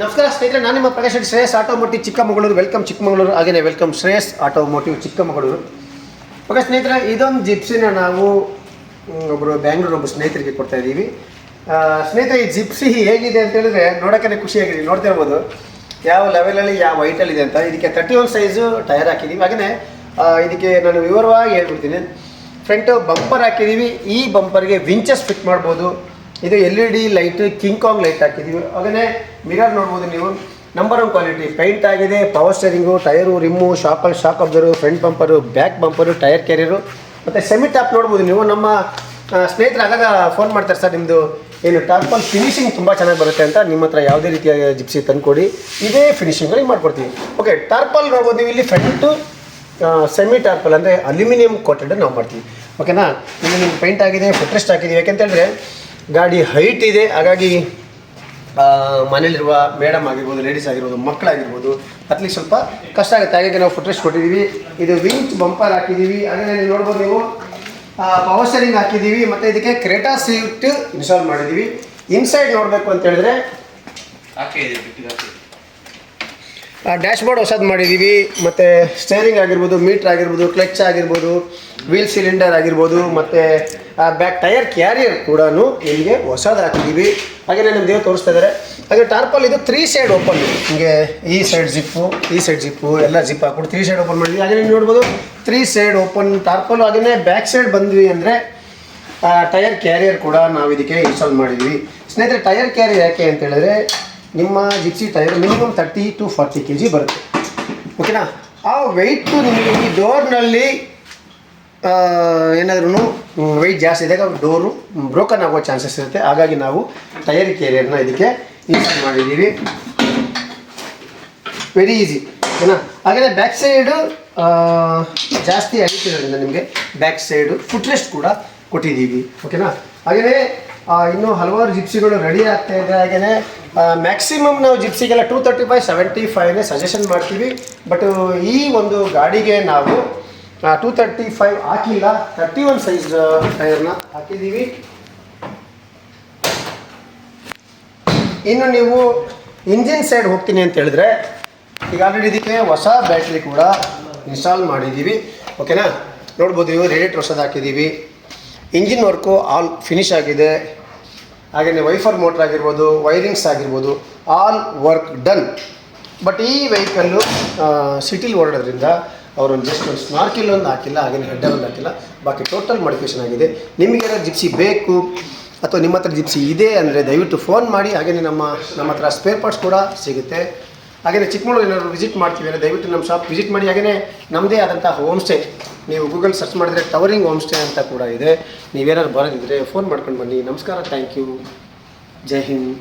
ನಮಸ್ಕಾರ ಸ್ನೇಹಿತರೆ, ನಾನು ನಿಮ್ಮ ಪ್ರಕಾಶ್ ಶ್ರೇಯಸ್ ಆಟೋಮೋಟಿವ್ ಚಿಕ್ಕಮಗಳೂರು. ವೆಲ್ಕಮ್ ಚಿಕ್ಕಮಗಳೂರು. ಹಾಗೆಯೇ welcome Shreyas automotive Chikkamagaluru. Okay ಸ್ನೇಹಿತರೆ, ಇದೊಂದು ಜಿಪ್ಸಿನ ನಾವು ಒಬ್ಬರು ಬ್ಯಾಂಗ್ಳೂರು ಒಬ್ಬರು ಸ್ನೇಹಿತರಿಗೆ ಕೊಡ್ತಾ ಇದ್ದೀವಿ. ಸ್ನೇಹಿತರೆ, ಈ ಜಿಪ್ಸಿ ಹೇಗಿದೆ ಅಂತ ಹೇಳಿದ್ರೆ ನೋಡೋಕ್ಕೆ ಖುಷಿಯಾಗಿದೆ. ನೋಡ್ತಾ ಇರ್ಬೋದು. ಯಾವ ಲೆವೆಲಲ್ಲಿ ಯಾವ ವೈಟಲ್ಲಿ ಇದೆ ಅಂತ. ಇದಕ್ಕೆ ತರ್ಟಿ ಒನ್ ಸೈಜು ಟೈರ್ ಹಾಕಿದ್ದೀವಿ ಹಾಗೆಯೇ ಇದಕ್ಕೆ ನಾನು ವಿವರವಾಗಿ ಹೇಳ್ಬಿಡ್ತೀನಿ. ಫ್ರಂಟು ಬಂಪರ್ ಹಾಕಿದ್ದೀವಿ ಈ ಬಂಪರ್ಗೆ ವಿಂಚಸ್ ಫಿಟ್ ಮಾಡ್ಬೋದು. ಇದು L E D light, king kong light ಹಾಕಿದ್ದೀವಿ ಹಾಗೆಯೇ ಮಿರರ್ ನೋಡ್ಬೋದು ನೀವು. ನಂಬರ್ ಒನ್ ಕ್ವಾಲಿಟಿ ಪೈಂಟ್ ಆಗಿದೆ power steering tyre rim shackle shock absorber front bumper back bumper tyre carrier ಮತ್ತು ಸೆಮಿ ಟಾಪ್ ನೋಡ್ಬೋದು ನೀವು. ನಮ್ಮ ಸ್ನೇಹಿತರು ಆಗಾಗ ಫೋನ್ ಮಾಡ್ತಾರೆ, ಸರ್ ನಿಮ್ಮದು ಏನು ಟಾರ್ಪಲ್ ಫಿನಿಶಿಂಗ್ ತುಂಬ ಚೆನ್ನಾಗಿ ಬರುತ್ತೆ ಅಂತ. ನಿಮ್ಮ ಹತ್ರ ಯಾವುದೇ ರೀತಿಯ ಜಿಪ್ಸಿ ತಂದುಕೊಡಿ. ಇದೇ ಫಿನಿಶಿಂಗಲ್ಲಿ ಮಾಡ್ಕೊಡ್ತೀವಿ. ಓಕೆ ಟಾರ್ಪಲ್ ನೋಡ್ಬೋದು ನೀವು. ಇಲ್ಲಿ ಫ್ರಂಟು ಸೆಮಿ ಟಾರ್ಪಲ್ ಅಂದರೆ ಅಲ್ಯೂಮಿನಿಯಂ ಕೋಟೆಡ್ ನಾವು ಮಾಡ್ತೀವಿ. ಓಕೆನಾ ಇಲ್ಲಿ ನಿಮ್ಗೆ ಪೈಂಟ್ ಆಗಿದೆ ಫುಟ್ರೆಸ್ಟ್ ಹಾಕಿದ್ದೀವಿ ಯಾಕೆಂತ ಹೇಳಿದ್ರೆ ಗಾಡಿ ಹೈಟ್ ಇದೆ. ಹಾಗಾಗಿ ಮನೇಲಿರುವ ಮೇಡಮ್ ಆಗಿರ್ಬೋದು ಲೇಡೀಸ್ ಆಗಿರ್ಬೋದು, ಮಕ್ಕಳಾಗಿರ್ಬೋದು ಹತ್ಲಿಕ್ಕೆ ಸ್ವಲ್ಪ ಕಷ್ಟ ಆಗುತ್ತೆ. ಹಾಗಾಗಿ ನಾವು ಫುಟ್ರೆಸ್ ಕೊಟ್ಟಿದ್ದೀವಿ. ಇದು ವಿಂಚ್ ಬಂಪರ್ ಹಾಕಿದ್ದೀವಿ. ಹಾಗೆ ನೀವು ನೋಡ್ಬೋದು ನೀವು ಪವರ್ ಸ್ಟೇರಿಂಗ್ ಹಾಕಿದ್ದೀವಿ. ಮತ್ತು ಇದಕ್ಕೆ ಕ್ರೇಟಾ ಸೀಟ್ ಇನ್ಸ್ಟಾಲ್ ಮಾಡಿದ್ದೀವಿ. ಇನ್ಸೈಡ್ ನೋಡಬೇಕು ಅಂತ ಹೇಳಿದ್ರೆ ಡ್ಯಾಶ್ ಬೋರ್ಡ್ ಹೊಸದು ಮಾಡಿದ್ದೀವಿ ಮತ್ತು ಸ್ಟೇರಿಂಗ್ ಆಗಿರ್ಬೋದು ಮೀಟ್ರ್ ಆಗಿರ್ಬೋದು ಕ್ಲಚ್ ಆಗಿರ್ಬೋದು ವೀಲ್ ಸಿಲಿಂಡರ್ ಆಗಿರ್ಬೋದು, ಮತ್ತು ಬ್ಯಾಕ್ ಟೈರ್ ಕ್ಯಾರಿಯರ್ ಕೂಡ ನಿಮಗೆ ಹೊಸದು ಹಾಕಿದ್ದೀವಿ ಹಾಗೆಯೇ ದೇವ್ರು ತೋರಿಸ್ತಾ ಇದ್ದಾರೆ ಹಾಗೆ ಟಾರ್ಪಲ್ ಇದು ತ್ರೀ ಸೈಡ್ ಓಪನ್ ನಿಮಗೆ ಈ ಸೈಡ್ ಜಿಪ್ಪು ಈ ಸೈಡ್ ಜಿಪ್ಪು ಎಲ್ಲ ಜಿಪ್ ಹಾಕ್ಬಿಟ್ಟು ತ್ರೀ ಸೈಡ್ ಓಪನ್ ಮಾಡಿದ್ವಿ. ಹಾಗೆ ನೀವು ನೋಡ್ಬೋದು ತ್ರೀ ಸೈಡ್ ಓಪನ್ ಟಾರ್ಪಲ್ ಹಾಗೆಯೇ ಬ್ಯಾಕ್ ಸೈಡ್ ಬಂದ್ವಿ ಅಂದರೆ ಟೈರ್ ಕ್ಯಾರಿಯರ್ ಕೂಡ ನಾವು ಇದಕ್ಕೆ ಇನ್ಸ್ಟಾಲ್ ಮಾಡಿದ್ವಿ. ಸ್ನೇಹಿತರೆ ಟೈರ್ ಕ್ಯಾರಿಯರ್ ಯಾಕೆ ಅಂತ ಹೇಳಿದ್ರೆ ನಿಮ್ಮ Gypsy tyre minimum thirty two forty K G ಬರುತ್ತೆ. ಓಕೆನಾ ಆ ವೆಯ್ಟು ನಿಮಗೆ ಈ ಡೋರ್ನಲ್ಲಿ ಏನಾದ್ರೂ ವೆಯ್ಟ್ ಜಾಸ್ತಿ ಇದ್ದಾಗ ಡೋರು ಬ್ರೋಕನ್ ಆಗೋ ಚಾನ್ಸಸ್ ಇರುತ್ತೆ. ಹಾಗಾಗಿ ನಾವು ಟೈರ್ ಕೇರಿಯರ್ನ ಇದಕ್ಕೆ ಯೂಸ್ ಮಾಡಿದ್ದೀವಿ. ವೆರಿ ಈಸಿ ಓಕೆನಾ ಹಾಗೆಯೇ ಬ್ಯಾಕ್ ಸೈಡು ಜಾಸ್ತಿ ಅಳಿತಿರೋದ್ರಿಂದ ನಿಮಗೆ ಬ್ಯಾಕ್ ಸೈಡು ಫುಟ್ ರೆಸ್ಟ್ ಕೂಡ ಕೊಟ್ಟಿದ್ದೀವಿ. ಓಕೆನಾ ಹಾಗೆಯೇ ಇನ್ನೂ ಹಲವಾರು ಜಿಪ್ಸಿಗಳು ರೆಡಿ ಆಗ್ತಾ ಇದೆ. ಹಾಗೆಯೇ ಮ್ಯಾಕ್ಸಿಮಮ್ ನಾವು ಜಿಪ್ಸಿಗೆಲ್ಲ ಟೂ ತರ್ಟಿ ಫೈವ್ ಸೆವೆಂಟಿ ಫೈವ್ನೇ ಸಜೆಷನ್ ಮಾಡ್ತೀವಿ. ಬಟ್ ಈ ಒಂದು ಗಾಡಿಗೆ ನಾವು ಟೂ ತರ್ಟಿ ಫೈವ್ ಹಾಕಿಲ್ಲ. ತರ್ಟಿ ಒನ್ ಸೈಜ್ ಟೈರ್ನ ಹಾಕಿದ್ದೀವಿ. ಇನ್ನು ನೀವು ಇಂಜಿನ್ ಸೈಡ್ ಹೋಗ್ತೀನಿ ಅಂತ ಹೇಳಿದ್ರೆ, ಈಗ ಆಲ್ರೆಡಿ ಇದಕ್ಕೆ ಹೊಸ ಬ್ಯಾಟ್ರಿ ಕೂಡ ಇನ್ಸ್ಟಾಲ್ ಮಾಡಿದ್ದೀವಿ. ಓಕೆನಾ ನೋಡ್ಬೋದು ನೀವು ರೇಡಿಯೇಟ್ ಹೊಸದು ಹಾಕಿದ್ದೀವಿ. ಇಂಜಿನ್ ವರ್ಕು ಆಲ್ ಫಿನಿಶ್ ಆಗಿದೆ. ಹಾಗೆಯೇ ವೈಫರ್ ಮೋಟ್ರ್ ಆಗಿರ್ಬೋದು ವೈರಿಂಗ್ಸ್ ಆಗಿರ್ಬೋದು ಆಲ್ ವರ್ಕ್ ಡನ್ ಬಟ್ ಈ ವೆಹಿಕಲ್ಲು ಸಿಟಿಲಿ ಓಡೋದ್ರಿಂದ ಅವರೊಂದು ಜಸ್ಟ್ ಒಂದು ಸ್ನಾರ್ಕಿಲ್ ಒಂದು ಹಾಕಿಲ್ಲ, ಹಾಗೆಯೇ ಹೆಡ್ ಒಂದು ಹಾಕಿಲ್ಲ. ಬಾಕಿ ಟೋಟಲ್ ಮಾಡಿಫಿಕೇಷನ್ ಆಗಿದೆ. ನಿಮಗೇನೋ ಜಿಪ್ಸಿ ಬೇಕು, ಅಥವಾ ನಿಮ್ಮ ಹತ್ರ ಜಿಪ್ಸಿ ಇದೆ ಅಂದರೆ ದಯವಿಟ್ಟು ಫೋನ್ ಮಾಡಿ, ಹಾಗೆಯೇ ನಮ್ಮ ನಮ್ಮ ಹತ್ರ ಸ್ಪೇರ್ ಪಾರ್ಟ್ಸ್ ಕೂಡ ಸಿಗುತ್ತೆ. ಹಾಗೆಯೇ ಚಿಕ್ಕಮಗಳೂರು ಏನಾದರೂ ವಿಸಿಟ್ ಮಾಡ್ತೀವಿ ಅಂದರೆ ದಯವಿಟ್ಟು ನಮ್ಮ ಶಾಪ್ ವಿಸಿಟ್ ಮಾಡಿ. ಹಾಗೆಯೇ ನಮ್ಮದೇ ಆದಂಥ ಹೋಮ್ ಸ್ಟೇ ನೀವು ಗೂಗಲ್ ಸರ್ಚ್ ಮಾಡಿದ್ರೆ ಟವರಿಂಗ್ ಹೋಮ್ ಸ್ಟೇ ಅಂತ ಕೂಡ ಇದೆ. ನೀವೇನಾದ್ರು ಬರೋದಿದ್ದರೆ ಫೋನ್ ಮಾಡ್ಕೊಂಡು ಬನ್ನಿ. ನಮಸ್ಕಾರ ಥ್ಯಾಂಕ್ ಯು ಜೈ ಹಿಂದ್.